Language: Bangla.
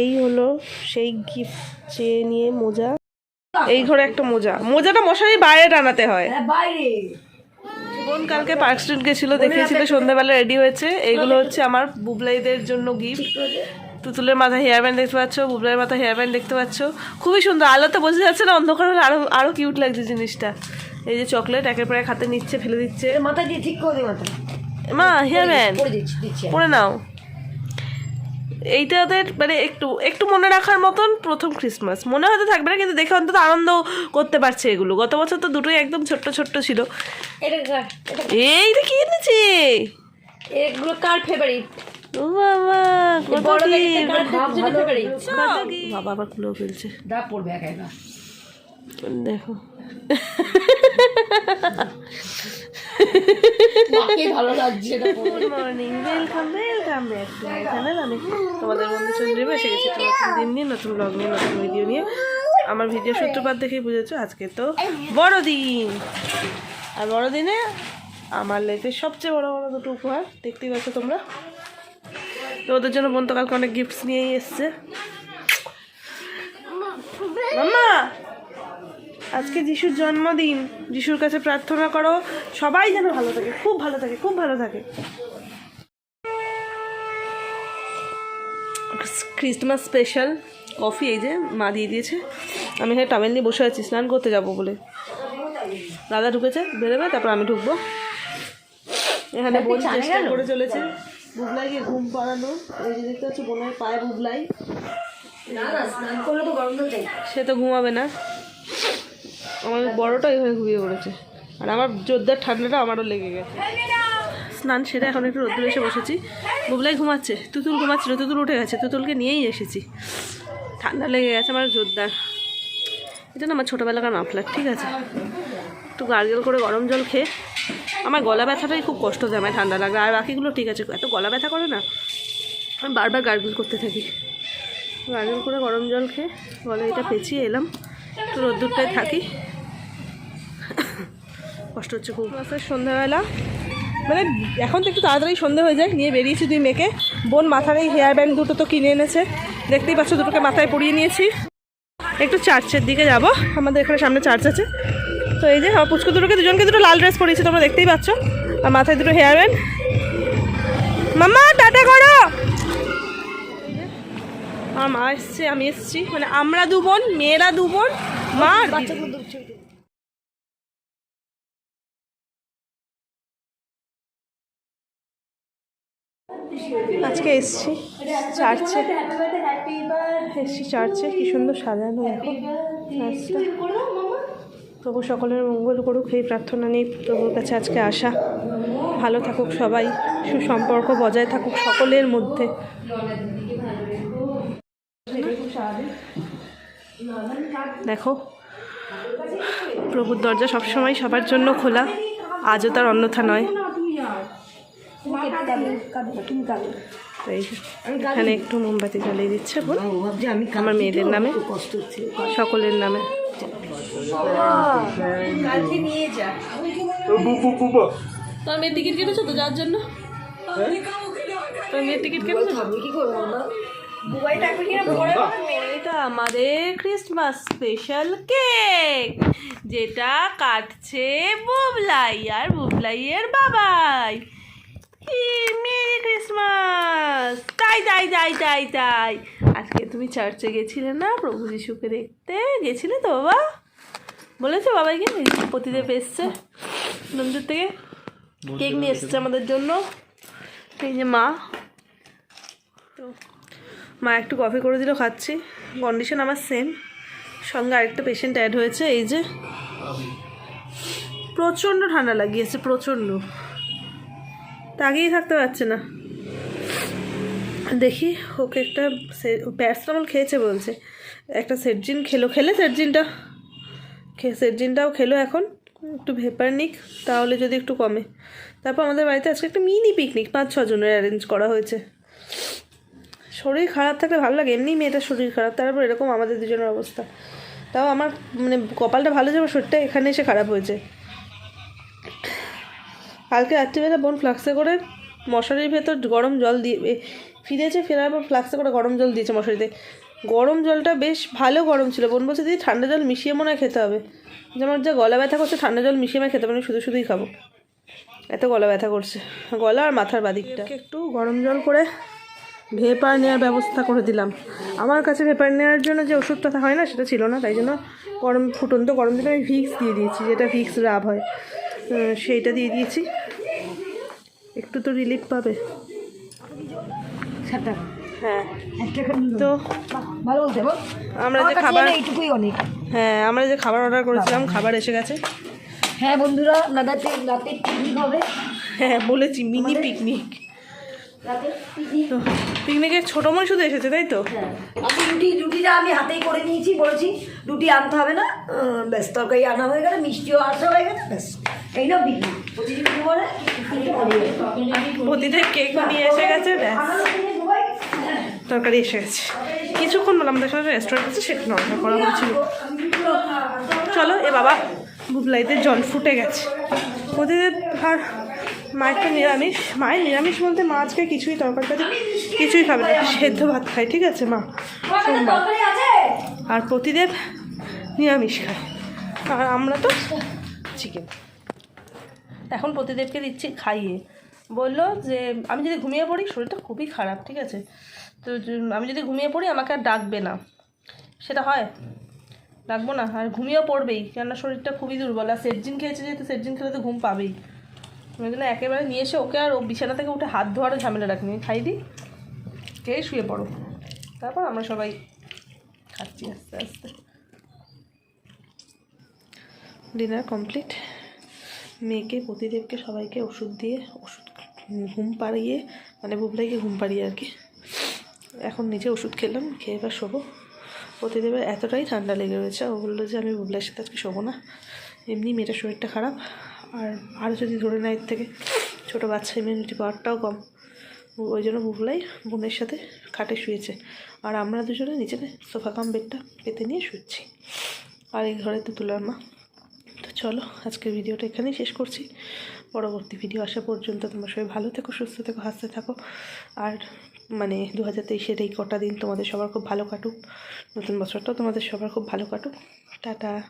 এই হলো সেই গিফট চেয়ে নিয়ে মোজা। এই ঘরে একটা মোজা। মোজাটা মশারি বাইরে টানাতে হয়। হ্যাঁ বাইরে। বোন কালকে পার্ক স্ট্রিট গেছিল দেখিয়েছিল সন্ধ্যাবেলা রেডি হয়েছে। এইগুলো হচ্ছে আমার বুবলাইদের জন্য গিফট তুতুলের মাথা হেয়ার ব্যান্ড দেখতে পাচ্ছ বুবলাইয়ের মাথায় হেয়ার ব্যান্ড দেখতে পাচ্ছ। খুবই সুন্দর। আলোতে বোঝা যাচ্ছে না অন্ধকার হলে আরও আরও কিউট লাগছে জিনিসটা। এই যে চকলেট একের পর এক হাতে নিচ্ছে ফেলে দিচ্ছে। মাথা দিয়ে ঠিক করে মাথা মা হেয়ার ব্যান্ড পরে নাও। এইটা ওদের মানে একটু একটু মনে রাখার মতন প্রথম ক্রিসমাস মনে হয়তো থাকবে না কিন্তু দেখে অন্তত আনন্দ করতে পারছে এগুলো গত বছর তো দুটোই একদম ছোট্ট ছোট্ট ছিল এইটা কি এনেছে এগুলো কার ফেভারিট ও বাবা কত কি আবার খুলেও ফেলছে দা পড়বে একা একা দেখো তোমাদের বন্ধু দিন নিয়ে নতুন নিয়ে, নতুন ভিডিও নিয়ে। আমার ভিডিও সূত্রপাত দেখেই বুঝেছ, আজকে তো বড়দিন। আর বড়দিনে আমার লাইফের সবচেয়ে বড় বড় দুটো উপহার, দেখতেই পাচ্ছ তোমরা। তো ওদের জন্য বোন তো কালকে অনেক গিফটস নিয়েই এসছে। মাম্মা আজকে যিশুর জন্মদিন যিশুর কাছে প্রার্থনা করো সবাই যেন ভালো থাকে খুব ভালো থাকে খুব ভালো থাকে। ক্রিসমাস স্পেশাল কফি এই যে মা দিয়ে দিয়েছে। আমি এখানে টাওয়েল নিয়ে বসে আছি স্নান করতে যাব বলে। দাদা ঢুকেছে বেরোবে তারপর আমি ঢুকবো। এখানে বোন চেষ্টা করে চলেছে। বুবলাইকে ঘুম পাড়ানো। এই যে দেখতে পাচ্ছ বোনের পায়ে বুবলাই। না না স্নান করলে তো গরম সে তো ঘুমাবে না। আমার বড়টা এখানে ঘুমিয়ে পড়েছে। আর আমার জোরদার ঠান্ডাটা আমারও লেগে গেছে। স্নান সেরে এখন একটু রোদ্দুরে এসে বসেছি। বুবলাই ঘুমাচ্ছে। তুতুল ঘুমাচ্ছিল তুতুল উঠে গেছে। তুতুলকে নিয়েই এসেছি। ঠান্ডা লেগে গেছে আমার জোরদার। এটা না আমার ছোটোবেলাকার মাফলার, ঠিক আছে? একটু গার্গেল করে গরম জল খেয়ে। আমার গলা ব্যথাটাই খুব কষ্ট দেয়, আমার ঠান্ডা লাগলে আর বাকিগুলো ঠিক আছে। এত গলা ব্যথা করে না? আমি বারবার গার্গেল করতে থাকি। গার্গেল করে গরম জল খেয়ে গলায় এটা পেঁচিয়ে এলাম। একটু রোদ্দুরটায় থাকি। কষ্ট হচ্ছে খুব। সন্ধ্যাবেলা। মানে এখন তো একটু তাড়াতাড়ি সন্ধে হয়ে যায়, নিয়ে বেরিয়েছি দুই মেয়েকে। বোন মাথার এই হেয়ার ব্যান্ড দুটো তো কিনে এনেছে। দেখতেই পাচ্ছ, দুটোকে মাথায় পরিয়ে নিয়েছি। একটু চার্চের দিকে যাব। আমাদের এখানে সামনে চার্চ আছে। তো এই যে, আমার পুচকু দুটোকে দুজনকে দুটো লাল ড্রেস পরিয়েছি, তোমরা দেখতেই পাচ্ছ। আর মাথায় দুটো হেয়ার ব্যান্ড মাম্মা, টাটা করো! আমার মা এসছে, আমি এসছি। মানে আমরা দু বোন, মেয়েরা দু বোন, মা আর আজকে এসছি চার্চে। এসছি চার্চে, কি সুন্দর সাজানো চার্চটা প্রভু সকলের মঙ্গল করুক, এই প্রার্থনা নিয়ে প্রভুর কাছে আজকে আসা। ভালো থাকুক সবাই, সুসম্পর্ক বজায় থাকুক সকলের মধ্যে। দেখো, প্রভুর দরজা সবসময় সবার জন্য খোলা, আজও তার অন্যথা নয়। তো এই এখানে একটু মোমবাতি জ্বালিয়ে দিচ্ছে বোন আমি আমার মেয়েদের নামে। কষ্ট সকলের নামে। তোমার মেয়ের টিকিট কেটেছো তো যার জন্য? তোমার মেয়ের টিকিট কেটেছো? কি করব এটা আমাদের ক্রিসমাস স্পেশাল কেক যেটা কাটছে বুবলাই আর বুবলাইয়ের বাবাই। কি মেরি ক্রিসমাস তাই তাই তাই তাই তাই। আজকে তুমি চার্চে গেছিলে না? প্রভু যিশুকে দেখতে গেছিলে তো বাবা? বলেছ যে প্রতিদেব এসছে। নন্দুর থেকে কেক নিয়ে এসছে আমাদের জন্য। এই যে মা। তো মা একটু কফি করে দিল খাচ্ছি। কন্ডিশন আমার সেম সঙ্গে আরেকটা পেশেন্ট অ্যাড হয়েছে এই যে। প্রচণ্ড ঠান্ডা লাগিয়েছে প্রচণ্ড। তাকিয়ে থাকতে পারছে না। দেখি, ওকে একটা প্যারাসিটামল খেয়েছে বলছে। একটা সেটজিন খেলো, খেলে সেটজিনটা? সেটজিনটাও খেলো এখন। একটু ভেপার নিক, তাহলে যদি একটু কমে। তারপর আমাদের বাড়িতে আজকে একটা মিনি পিকনিক, পাঁচ ছজনের অ্যারেঞ্জ করা হয়েছে। শরীর খারাপ থাকলে ভালো লাগে, এমনি মেয়েটার শরীর খারাপ, তারপর এরকম আমাদের দুজনের অবস্থা। তাও আমার মানে কপালটা ভালো যাবে শরীরটা এখানে এসে খারাপ হয়েছে। কালকে রাত্রিবেলা বোন ফ্লাক্সে করে মশারির ভেতর গরম জল দিয়ে ফিরেছে ফেরার পর ফ্লাক্সে করে গরম জল দিয়েছে মশারিতে। গরম জলটা বেশ ভালো গরম ছিল। বোন বলছে দিদি ঠান্ডা জল মিশিয়ে মনে হয় খেতে হবে। যেমন যা গলা ব্যথা করছে ঠান্ডা জল মিশিয়ে আমি খেতে পারি না, শুধু শুধুই খাব। এত গলা ব্যথা করছে। গলা আর মাথার বাদিকটা। একটু গরম জল করে ভেপার নেওয়ার ব্যবস্থা করে দিলাম। আমার কাছে ভেপার নেওয়ার জন্য যে ওষুধটা হয় না সেটা ছিল না। তাই জন্য গরম ফুটন্ত গরম জলে আমি ভিক্স দিয়ে দিয়েছি যেটা ভিক্স রাব হয়। সেইটা দিয়ে দিয়েছি। একটু তো রিলিফ পাবে। হ্যাঁ। তো বল। আমরা যে খাবার হ্যাঁ আমরা যে খাবার অর্ডার করেছিলাম খাবার এসে গেছে। হ্যাঁ বন্ধুরা রাতে রাতে পিকনিক হবে। হ্যাঁ বলেছি মিনি পিকনিক পিকনিক পিকনিকের ছোটো মই শুধু এসেছে তাই তো? হ্যাঁ। আমি রুটি রুটিটা আমি হাতেই করে নিয়েছি বলেছি রুটি আনতে হবে না ব্যাস তরকারি আনা হয়ে গেলে মিষ্টিও আসা হয়ে গেছে ব্যাস এই না পিকনিক প্রতিটা কেক নিয়ে এসে গেছে ব্যাস। তরকারি এসে গেছে। কিছুক্ষণ বললাম আমাদের সাথে রেস্টুরেন্ট আছে সেখানে অর্ডার করা হয়েছিল। চলো এ বাবা বুবলাইতে জল ফুটে গেছে। ওদের আর মায়ের তো নিরামিষ মায়ের নিরামিষ বলতে মা আজকে কিছুই তরকারি কিছুই খাবে না সেদ্ধ ভাত খায় ঠিক আছে মা? সোমবার। আর প্রতিদেব নিরামিষ খায়। আর আমরা তো চিকেন। এখন প্রতিদেবকে দিচ্ছি খাইয়ে। বলল যে আমি যদি ঘুমিয়ে পড়ি শরীরটা খুবই খারাপ ঠিক আছে? তো আমি যদি ঘুমিয়ে পড়ি আমাকে আর ডাকবে না। সেটা হয়? ডাকবো না। আর ঘুমিয়েও পড়বেই কেননা শরীরটা খুবই দুর্বল। আর সেটজিন খেয়েছে যেহেতু সেটজিন খেলে তো ঘুম পাবেই। ওই জন্য একেবারে নিয়ে এসে ওকে আর ও বিছানা থেকে উঠে হাত ধোয়ারও ঝামেলা রাখিনি। খাই দিই খেয়ে শুয়ে পড়ো। তারপর আমরা সবাই খাচ্ছি আস্তে আস্তে। ডিনার কমপ্লিট মেয়েকে প্রতিদেবকে সবাইকে ওষুধ দিয়ে, ওষুধ ঘুম পাড়িয়ে মানে বুবলাইকে ঘুম পাড়িয়ে আর কি। এখন নিজে ওষুধ খেলাম, খেয়ে এবার শোবো। প্রতিদেবের এতটাই ঠান্ডা লেগে রয়েছে, ও বলল যে আমি বুবলাইয়ের সাথে আজকে শোবো না। এমনি মেয়েটার শরীরটা খারাপ। আর আরও যদি ধরে নেয় থেকে ছোটো বাচ্চা ইমিউনিটি পাওয়ারটাও কম। ওই জন্য বুবলাই বোনের সাথে খাটে শুয়েছে। আর আমরা দুজনে নিচে সোফা কাম বেডটা পেতে নিয়ে শুচ্ছি। আর এই ঘরে তো তুলার মা। তো চলো, আজকের ভিডিওটা এখানেই শেষ করছি। পরবর্তী ভিডিও আসা পর্যন্ত তোমরা সবাই ভালো থেকো, সুস্থ থেকো, হাসতে থাকো। আর মানে দু হাজার তেইশের এই কটা দিন তোমাদের সবার খুব ভালো কাটুক। নতুন বছরটাও তোমাদের সবার খুব ভালো কাটুক। টাটা।